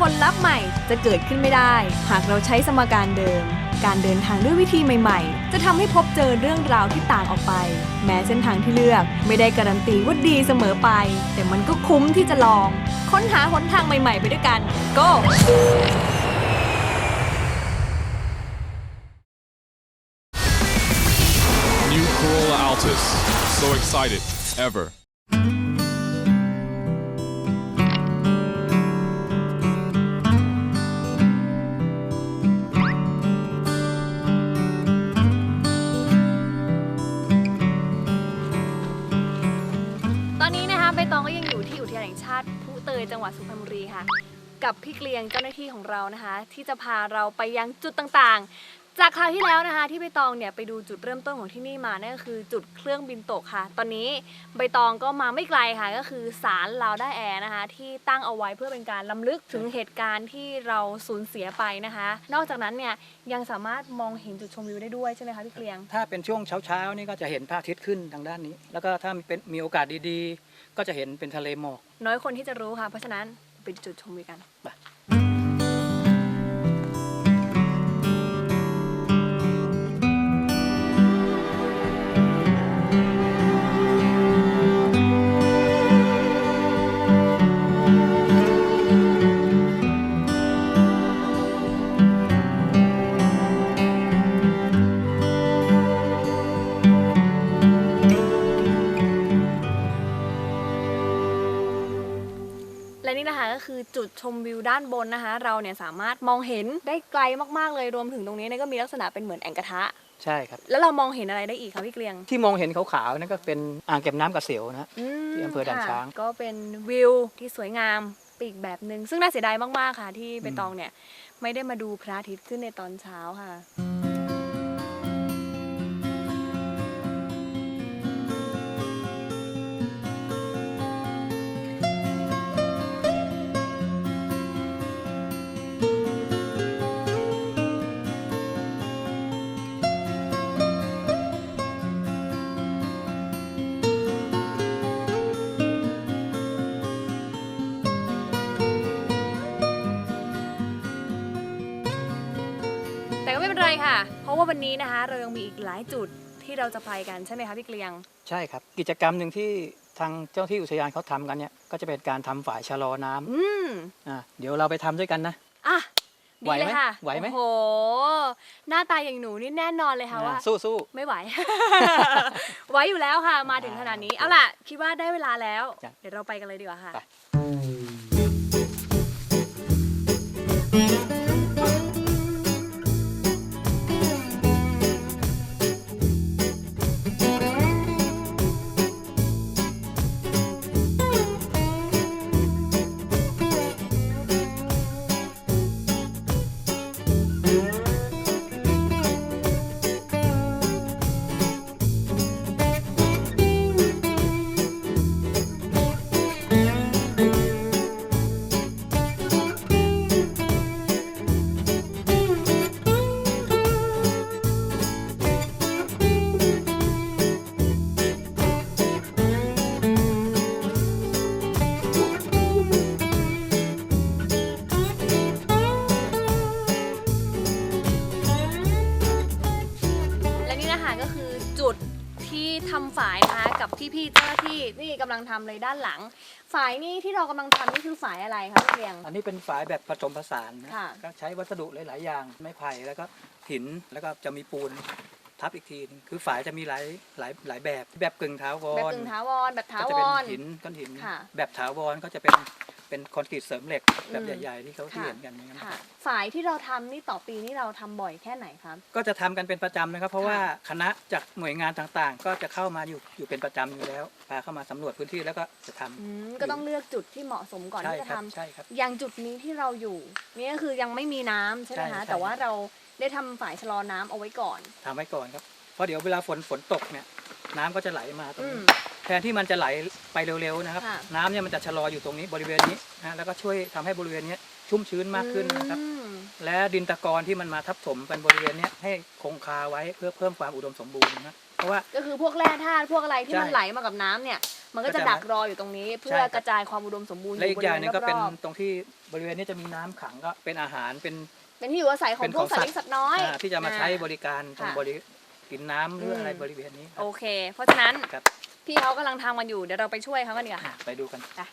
ผลลัพธ์ใหม่จะเกิดขึ้นไม่ได้ หากเราใช้สมการเดิม การเดินทางด้วยวิธีใหม่ๆ จะทำให้พบเจอเรื่องราวที่ต่างออกไป แม้เส้นทางที่เลือกไม่ได้การันตีว่าดีเสมอไป แต่มันก็คุ้มที่จะลอง ค้นหาหนทางใหม่ๆ ไปด้วยกัน go New Corolla Altis. So excited. Ever. เตยจังหวัดสุพรรณบุรีค่ะ กับพี่เกลียงเจ้าหน้าที่ของเรานะคะ ที่จะพาเราไปยังจุดต่างๆ จากคราวที่แล้วนะคะที่ใบตองเนี่ยไปดูจุดเริ่มต้นของที่นี่มานั่นก็คือจุดเครื่องบินตกค่ะ ตอนนี้ใบตองก็มาไม่ไกลค่ะ ก็คือศาลลาวได้แอร์นะคะ ที่ตั้งเอาไว้เพื่อเป็นการล้ำลึกถึงเหตุการณ์ที่เราสูญเสียไปนะคะ นอกจากนั้นเนี่ยยังสามารถมองเห็นจุดชมวิวได้ด้วยใช่ไหมคะพี่เกลียง ถ้าเป็นช่วงเช้าๆนี่ก็จะเห็นพระอาทิตย์ขึ้นทางด้านนี้ แล้วก็ถ้าเป็นมีโอกาสดีๆ ก็จะเห็นเป็นทะเลหมอก น้อยคนที่จะรู้ค่ะ เพราะฉะนั้นไปจุดชมวิวกันไป คะก็คือจุดชมวิวด้านบนนะคะ เราเนี่ยสามารถมองเห็นได้ไกลมากๆเลยรวมถึงตรงนี้เนี่ยก็มีลักษณะเป็นเหมือนแอ่งกระทะ ใช่ครับ แล้วเรามองเห็นอะไรได้อีกคะพี่เกลียง ที่มองเห็นขาวๆนั่นก็เป็นอ่างเก็บน้ำกระเสียวนะมที่อำเภอด่านค่ะช้างก็เป็นวิวที่สวยงามไปอีกแบบหนึ่งซึ่งน่าเสียดายมากๆค่ะ ที่ใบตองเนี่ยไม่ได้มาดูพระอาทิตย์ขึ้นในตอนเช้าค่ะ แต่ก็ไม่เป็นไรค่ะ เพราะว่าวันนี้นะคะ เรายังมีอีกหลายจุดที่เราจะไปกันใช่ไหมคะพี่เกลียง ใช่ครับ กิจกรรมหนึ่งที่ทางเจ้าหน้าที่อุทยานเขาทำกันเนี่ยก็จะเป็นการทำฝายชะลอน้ำอืมอ่าเดี๋ยวเราไปทำด้วยกันนะอะไหวดีไหมเลยค่ะไหวไหมโอ้โห หน้าตาอย่างหนูนี่แน่นอนเลยค่ะว่า สู้สู้ไม่ไหว ไหวอยู่แล้วค่ะ มาถึงขนาดนี้ เอาล่ะ คิดว่าได้เวลาแล้วจ้ะเดี๋ยวเราไปกันเลยดีกว่าค่ะไปและ ๆเจ้าหน้าที่นี่กำลังทำเลยด้านหลัง ฝายนี่ที่เรากำลังทำนี่คือฝายอะไรคะพี่เกลียง อันนี้เป็นฝายแบบผสมผสานนะค่ะ ก็ใช้วัสดุหลาย ๆ อย่าง ไม้ไผ่แล้วก็หินแล้วก็จะมีปูนทับอีกทีนึงคือฝายจะมีหลายหลายหลายแบบแบบกึ่งถาวรแบบกึ่งถาวรแบบถาก็วจะเป็นร หินก้อนหิน ค่ะ แบบถาวรก็จะเป็น เป็นคอนกรีตเสริมเหล็กแบบอืมใหญ่ๆที่เขาที่ค่ะเห็นกันนะครับค่ะฝายที่เราทำนี่ต่อปีนี่เราทำบ่อยแค่ไหนครับ ก็จะทำกันเป็นประจำนะครับ เพราะค่ะว่าคณะจากหน่วยงานต่างๆ ก็จะเข้ามาอยู่อยู่เป็นประจำอยู่แล้วพาเข้ามาสำรวจพื้นที่แล้วก็จะทำอืมก็ต้องเลือกจุดที่เหมาะสมก่อนใช่ที่จะครัทำใช่ครับอย่างจุดนี้ที่เราอยู่นี่ก็คือยังไม่มีน้ำใช่ไหมใช่คะใช่แต่ว่าเราได้ทำฝายชะลอน้ำเอาไว้ก่อนทำไว้ก่อนครับเพราะเดี๋ยวเวลาฝนฝนตกเนี่ยน้ำก็จะไหลมาตรงอืมนี้แทนที่มันจะไหลไปเร็วๆนะครับ ค่ะ น้ำเนี่ยมันจะชะลออยู่ตรงนี้บริเวณนี้นะแล้วก็ช่วยทำให้บริเวณนี้ชุ่มชื้นมากขึ้นนะครับ อืมและดินตะกอนที่มันมาทับถมเป็นบริเวณเนี้ยให้คงคาไว้เพื่อเพิ่มความอุดมสมบูรณ์นะเพราะว่า ก็คือพวกแร่ธาตุพวกอะไรที่ใช่มันไหลมากับน้ำเนี่ย มันก็ก็จะจะดักรออยู่ตรงนี้ เพื่ใช่อครับ กระจายความอุดมสมบูรณ์และอีกอย่างหนึงก็เป็นบริวณรอบตรงที่บริเวณนี้จะมีน้ำขังก็เป็นอาหารเป็นๆเป็นที่อยู่อาศัยของเป็นพวกของสัตว์สัตว์เล็กสัตว์น้อย อ่าที่จะมาใช้บอ่ริการตรงค่ะบริกินน้ำหรืออะไรอืม บริเวณนี้คโอรับเค เพราะฉะนั้นครับ พี่เขากำลังทำกันอยู่เดี๋ยวเราไปช่วยเขากันดีกว่าค่ะไปดูกันนี่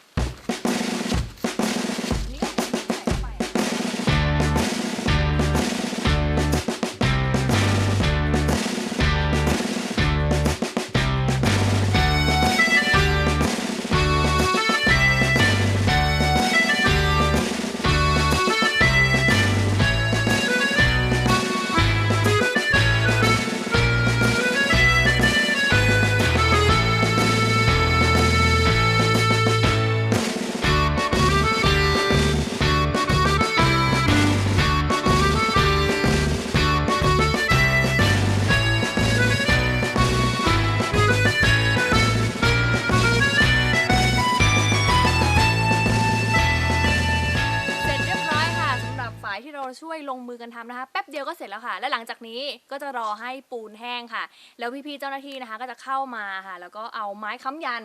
ายที่เราช่วยลงมือกันทำนะคะ แป๊บเดียวก็เสร็จแล้วค่ะ และหลังจากนี้ก็จะรอให้ปูนแห้งค่ะ แล้วพี่ๆเจ้าหน้าที่นะคะ ก็จะเข้ามาค่ะ แล้วก็เอาไม้ค้ำยัน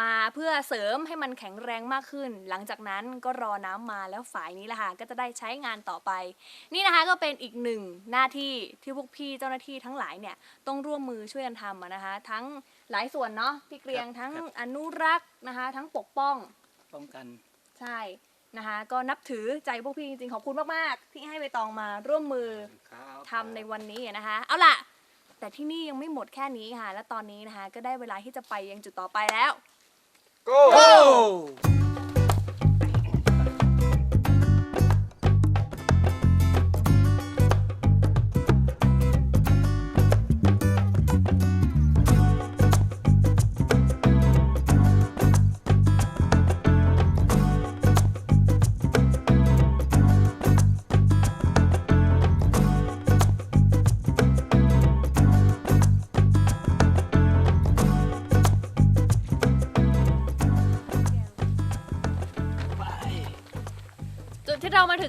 มาเพื่อเสริมให้มันแข็งแรงมากขึ้น หลังจากนั้นก็รอน้ำมาแล้วฝ่ายนี้แหละค่ะก็จะได้ใช้งานต่อไป นี่นะคะก็เป็นอีกหนึ่งหน้าที่ที่พวกพี่เจ้าหน้าที่ทั้งหลายเนี่ยต้องร่วมมือช่วยกันทำอะนะคะ ทั้งหลายส่วนเนาะพี่เกรียงครับทั้งครับอนุรักษ์นะคะ ทั้งปกป้องป้องกันใช่ นะคะก็นับถือใจพวกพี่จริงๆขอบคุณมากๆ ที่ให้ใบตองมาร่วมมือทำในวันนี้นะคะ เอาล่ะ แต่ที่นี่ยังไม่หมดแค่นี้ค่ะ และตอนนี้นะคะ ก็ได้เวลาที่จะไปยังจุดต่อไปแล้วจุด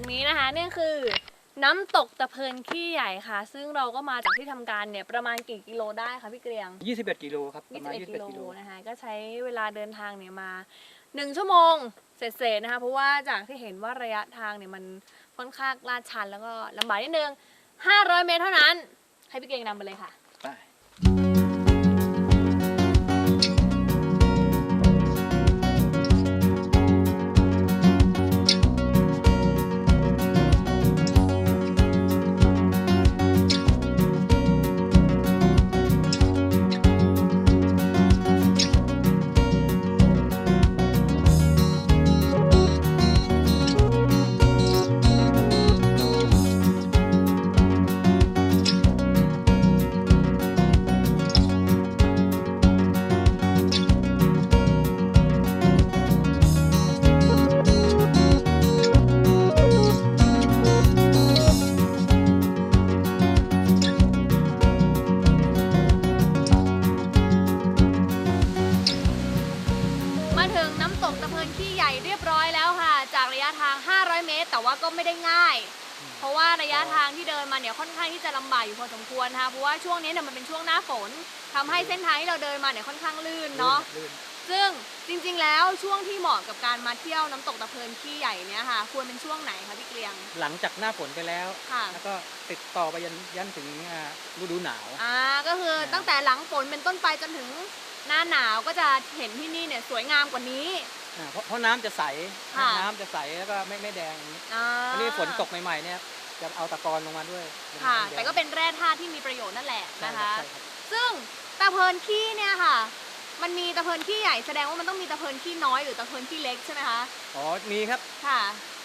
ที่เรามาถึงนี้นะคะนี่คือน้ำตกตะเพินขี้ใหญ่ค่ะ ซึ่งเราก็มาจากที่ทำการเนี่ยประมาณกี่กิโลได้คะพี่เกรียง 21 กิโลครับประมาณ21กิโล21กิโลนะคะก็ใช้เวลาเดินทางเนี่ยมา 1 ชั่วโมงเศษๆนะคะเพราะว่าจากที่เห็นว่าระยะทางเนี่ยมันค่อนข้างลาดชันแล้วก็ลำบากนิดนึง 500 เมตรเท่านั้น ให้พี่เกรียงนำไปเลยค่ะไป ตร แต่ว่าก็ไม่ได้ง่าย เพราะว่าระยะทางที่เดินมาเนี่ยค่อนข้างที่จะลำบากอยู่พอสมควรนะคะเพราะว่าช่วงนี้เนี่ยมันเป็นช่วงหน้าฝนทำให้เส้นทางที่เราเดินมาเนี่ยค่อนข้างลื่นเนาะ ลื่นซึ่งจริงๆแล้วช่วงที่เหมาะกับการมาเที่ยวน้ำตกตะเพินขี้ใหญ่เนี่ยค่ะ ควรเป็นช่วงไหนคะพี่เกรียง หลังจากหน้าฝนไปแล้ว ค่ะ แล้วก็ติดต่อไปยันยันถึงอ่าฤดูหนาว อ่าก็คือตั้งแต่หลังฝนเป็นต้นไปจนถึงหน้าหนาวก็จะเห็นที่นี่เนี่ยสวยงามกว่านี้ อ่าเพราะเพราะน้ำจะใส ค่ะ น้ำจะใสแล้วก็ไม่ไม่แดงอย่างนี้อ่าอันนี้ฝนตกใหม่ๆเนี่ยจะเอาตะกอนลงมาด้วยค่ะ มัแดงแต่ก็เป็นแร่ธาตุที่มีประโยชน์นั่นแหละใช่นะรับคะ ใช่รับซึ่งตะเพินขี้เนี่ยค่ะ มันมีตะเพินขี้ใหญ่แสดงว่ามันต้องมีตะเพินขี้น้อยหรือตะเพินขี้เล็กใช่ไหมคะ อ๋อมีครับค่ะ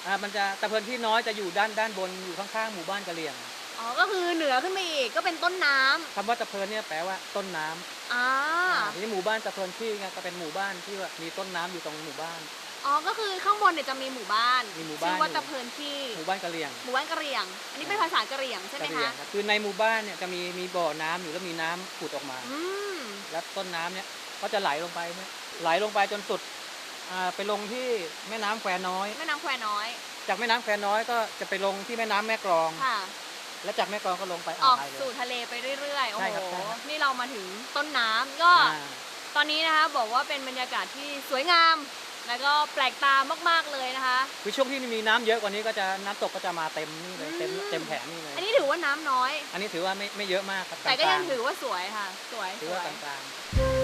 อ่ามันจะตะเพินที่น้อยจะอยู่ด้านด้านบนอยู่ข้างๆหมู่บ้านกะเหรี่ยง อ๋อ ก็คือเหนือขึ้นมาอีกก็เป็นต้นน้ำคำว่าตะเพินเนี่ยแปลว่าต้นน้ำอ่าอ่าทีนี้หมู่บ้านตะเพินที่ไงก็เป็นหมู่บ้านที่ว่ามีต้นน้ำอยู่ตรงหมู่บ้าน อ๋อ ก็คือข้างบนเนี่ยจะมีหมู่บ้านมีหมู่บ้าน ชื่อว่าอยู่ตะเพินขี้หมู่บ้านกะเหรี่ยงหมู่บ้านกะเหรี่ยง อันนี้เป็นภาษากะเหรี่ยงใช่ไหมกะเหรี่ยคะงครับคือในหมู่บ้านเนี่ยจะมีมีบ่อน้ำอยู่แล้วมีน้ำผุดออกมา อืมแล้วต้นน้ำเนี่ยก็จะไหลลงไปเนี่ยไหลลงไปจนสุดอ่าไปลงที่แม่น้ำแควน้อย แม่น้ำแควน้อยจากแม่น้ำแควน้อยก็จะไปลงที่แม่น้ำแม่กลอง ค่ะ และจากแม่กลองก็ลงไปออ่าอวกไทยเลยสู่ทะเลไปเรื่อยๆ โอ้ใช่โหครับใช่ครับ นี่เรามาถึงต้นน้ำก็ อ่า ตอนนี้นะคะบอกว่าเป็นบรรยากาศที่สวยงาม แล้วก็แปลกตามากๆเลยนะคะ คือช่วงที่มีน้ำเยอะกว่านี้ก็จะน้ำตกก็จะมาเต็มนี่เลยเต็มอืม เต็มแผงนี่เลย อันนี้ถือว่าน้ำน้อย อันนี้ถือว่าไม่ไม่เยอะมากครับแต่ก็ยังลาๆถือว่าสวยค่ะ สวยถือสว่าวยกลางแ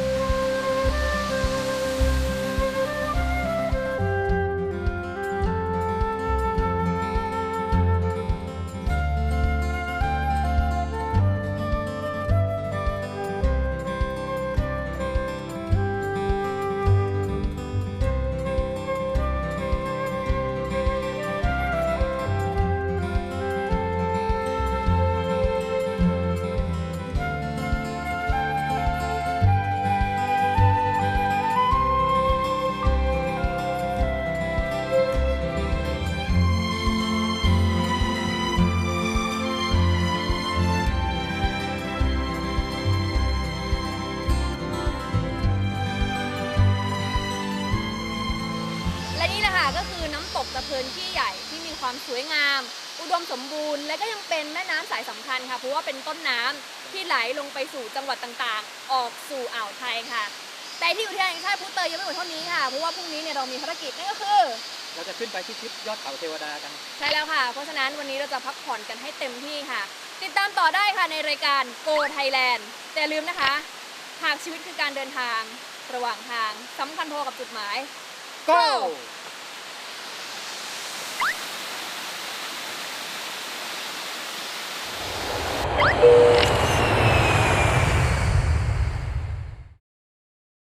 ก็คือน้ำตกตะเพินที่ใหญ่ที่มีความสวยงาม อุดมสมบูรณ์ และก็ยังเป็นแม่น้ำสายสำคัญค่ะเพราะว่าเป็นต้นน้ำที่ไหลลงไปสู่จังหวัดต่างๆ ออกสู่อ่าวไทยค่ะ แต่ที่อุทยานแห่งชาติพุเตยยังไม่หมดเท่านี้ค่ะเพราะว่าพรุ่งนี้เนี่ยเรามีภารกิจนั่นก็คือๆเราจะขึ้นไปที่ทิศยอดเขาเทวดากันใช่แล้วค่ะ เพราะฉะนั้นวันนี้เราจะพักผ่อนกันให้เต็มที่ค่ะ ติดตามต่อได้ค่ะในรายการ Go Thailand แต่อย่าลืมนะคะ หากชีวิตคือการเดินทางระหว่างทางสำคัญพอกับจุดหมาย Go